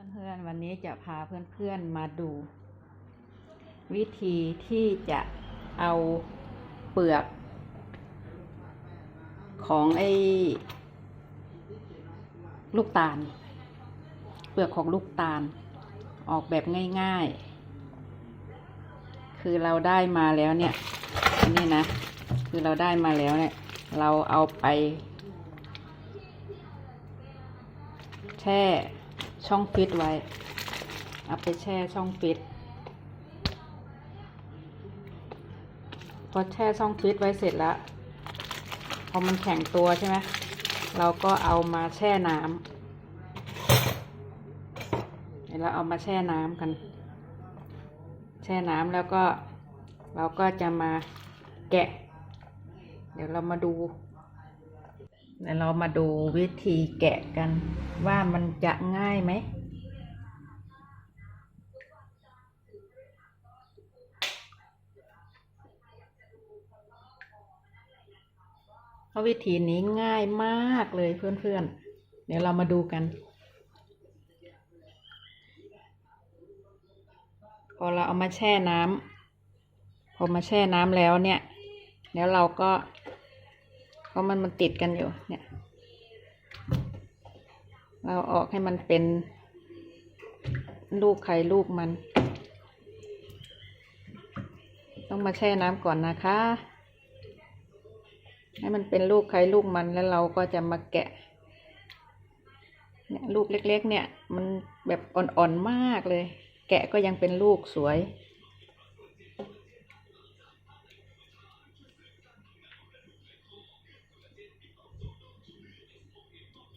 เพื่อนๆวันนี้จะพาเพื่อนๆมาดู วิธีที่จะเอาเปลือก ของไอ้ลูกตาล เปลือกของลูกตาล ออกแบบง่ายๆ คือเราได้มาแล้วเนี่ยนี่นะ คือเราได้มาแล้วเนี่ย เราเอาไป แช่ ช่องฟิตไว้ เอาไปแช่ช่องฟิตพอแช่ช่องฟิตไว้เสร็จแล้ว พอมันแข็งตัวใช่ไหมเราก็เอามาแช่น้ำเดี๋ยวเราเอามาแช่น้ำกัน แช่น้ำแล้วก็เราก็จะมาแกะ เดี๋ยวเรามาดู เดี๋ยวเรามาดูวิธีแกะกันว่ามันจะง่ายไหม เพราะวิธีนี้ง่ายมากเลยเพื่อนๆ เดี๋ยวเรามาดูกัน พอเราเอามาแช่น้ำพอมาแช่น้ำแล้วเนี่ย แล้วเราก็ เพราะมันมันติดกันอยู่ เนี่ย เราออกให้มันเป็นลูกไข่ลูกมัน ต้องมาแช่น้ำก่อนนะคะ ให้มันเป็นลูกไข่ลูกมันแล้วเราก็จะมาแกะ เนี่ยลูกเล็ก ๆ เนี่ย มันแบบอ่อนๆมากเลย แกะก็ยังเป็นลูกสวย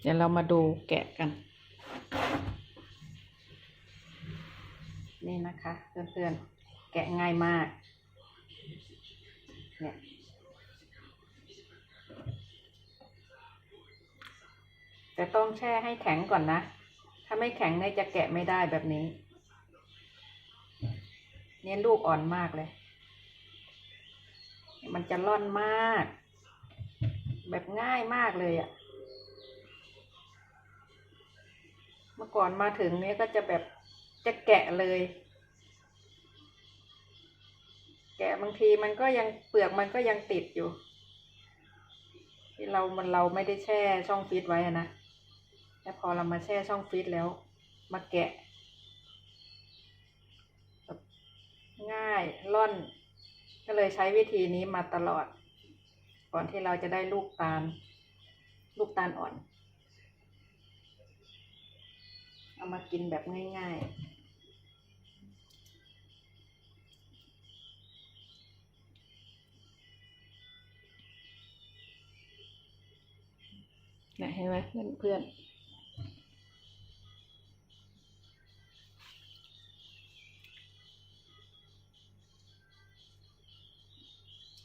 เดี๋ยวเรามาดูแกะกัน นี่นะคะเพื่อนๆ แกะง่ายมาก เนี่ยแต่ต้องแช่ให้แข็งก่อนนะ ถ้าไม่แข็งเนี่ยจะแกะไม่ได้แบบนี้ เนี่ยลูกอ่อนมากเลย มันจะร่อนมาก แบบง่ายมากเลยอะ่ะ เมื่อก่อนมาถึงเนี้ยก็จะแบบจะแกะเลย แกะบางทีมันก็ยังเปลือกมันก็ยังติดอยู่ ที่เรามันเราไม่ได้แช่ช่องฟิตไว้นะแล้วพอเรามาแช่ช่องฟิตแล้ว มาแกะ ง่ายร่อน ก็เลยใช้วิธีนี้มาตลอด ก่อนที่เราจะได้ลูกตาล ลูกตาลอ่อน เอามากินแบบง่ายๆนะเห็นไหมเพื่อนเพื่อน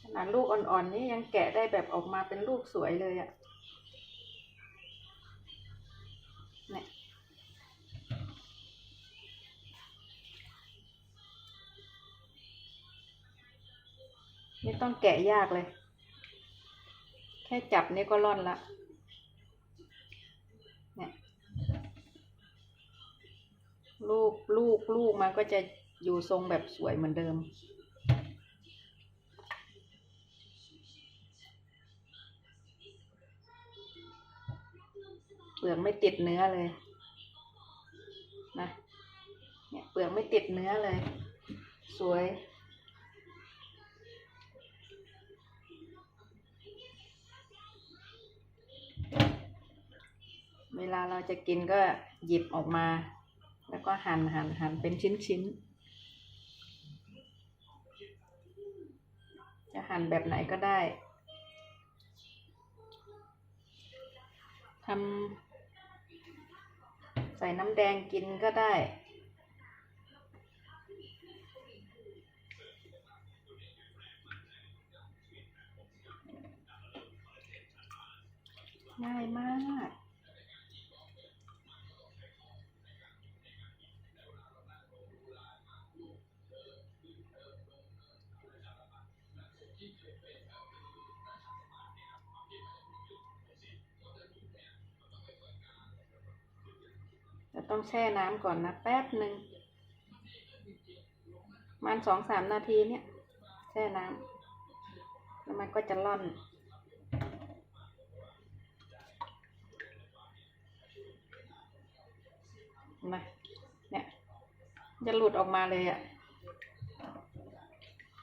ขนาดลูกอ่อนๆนี่ยังแกะได้แบบออกมาเป็นลูกสวยเลยอะ่ะ ไม่ต้องแกะยากเลย แค่จับนี่ก็ร่อนละเนี่ยลูกลูกลูกมันก็จะอยู่ทรงแบบสวยเหมือนเดิม เปลือกไม่ติดเนื้อเลยนะเนี่ยเปลือกไม่ติดเนื้อเลย สวย เวลาเราจะกินก็หยิบออกมา แล้วก็หั่นหั่นหั่นเป็นชิ้นชิ้นจะหั่นแบบไหนก็ได้ทำใส่น้ำแดงกินก็ได้ง่ายมาก แจะต้องแช่น้ำก่อนนะแป๊บหนึ่งมันสองสามนาทีเนี่ย แช่น้ำแล้วมันก็จะร่อน มาเนี่ย จะหลุดออกมาเลยอะ่ะ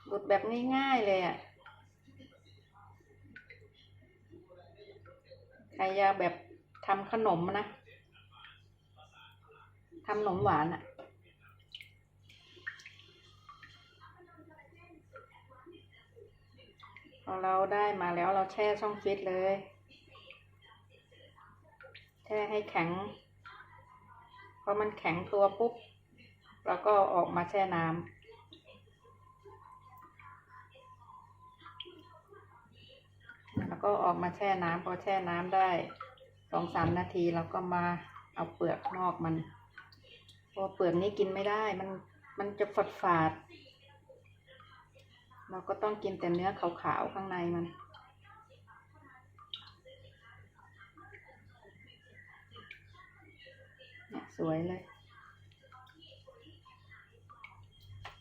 หลุดแบบง่ายๆเลยอะ่ะใครจะแบบทำขนมนะ ทำขนมหวานอะ่ะ พอเราได้มาแล้วเราแช่ช่องฟิตเลย แช่ให้แข็ง พอมันแข็งตัวปุ๊บเราก็ออกมาแช่น้ำแล้วก็ออกมาแช่น้ำพอแช่น้ำได้สองสามนาทีเราก็มาเอาเปลือกนอกมัน พราเปลือกนี้กินไม่ได้ มันมันจะฝาดฝาด เราก็ต้องกินแต่เนื้อขาวๆข้างในมัน เนี่ยสวยเลย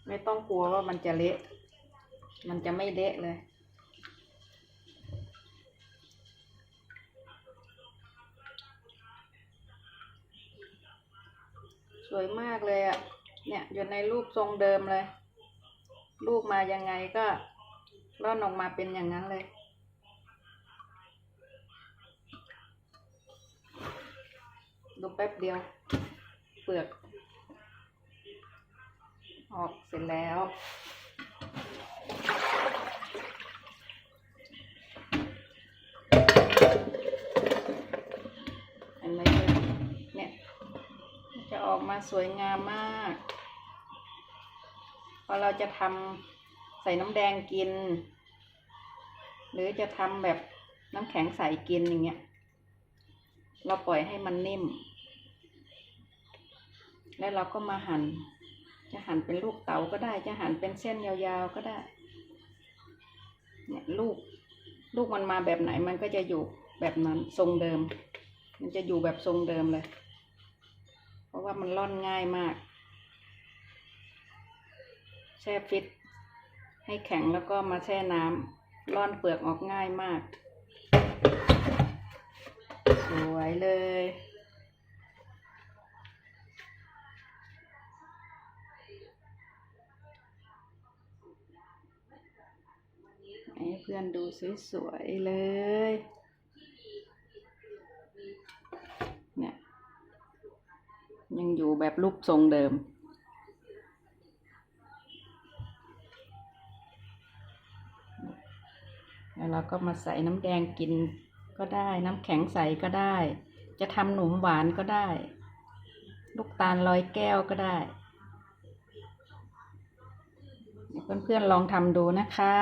ไม่ต้องกลัวว่ามันจะเละ มันจะไม่เละเลย วยมากเลยอะ่ะ เนี่ยอยู่ในรูปทรงเดิมเลย รูปมายังไงก็ร่อนออกมาเป็นอย่างนั้นเลย ดูแป๊บเดียว เปลือก ออกเสร็จแล้ว เห็นไหมเพื่อนเนี่ย จะออก มาสวยงามมาก พอเราจะทำใส่น้ำแดงกิน หรือจะทำแบบน้ำแข็งใสกินอย่างเงี้ย เราปล่อยให้มันนิ่ม แล้วเราก็มาหั่น จะหั่นเป็นลูกเต๋าก็ได้ จะหั่นเป็นเส้นยาวๆก็ได้ เนี่ยลูก ลูกมันมาแบบไหนมันก็จะอยู่แบบนั้นทรงเดิม มันจะอยู่แบบทรงเดิมเลย ราะว่ามันร่อนง่ายมาก แช่ฟิต ให้แข็งแล้วก็มาแช่น้ำร่อนเปลือกออกง่ายมาก สวยเลยให้เพื่อนดูสวยๆเลยเนี่ย ยังอยู่แบบรูปทรงเดิม แล้วเราก็มาใส่น้ำแดงกินก็ได้น้ำแข็งใสก็ได้ จะทำหนมหวานก็ได้ ลูกตาลลอยแก้วก็ได้ เพื่อนๆลองทำดูนะคะ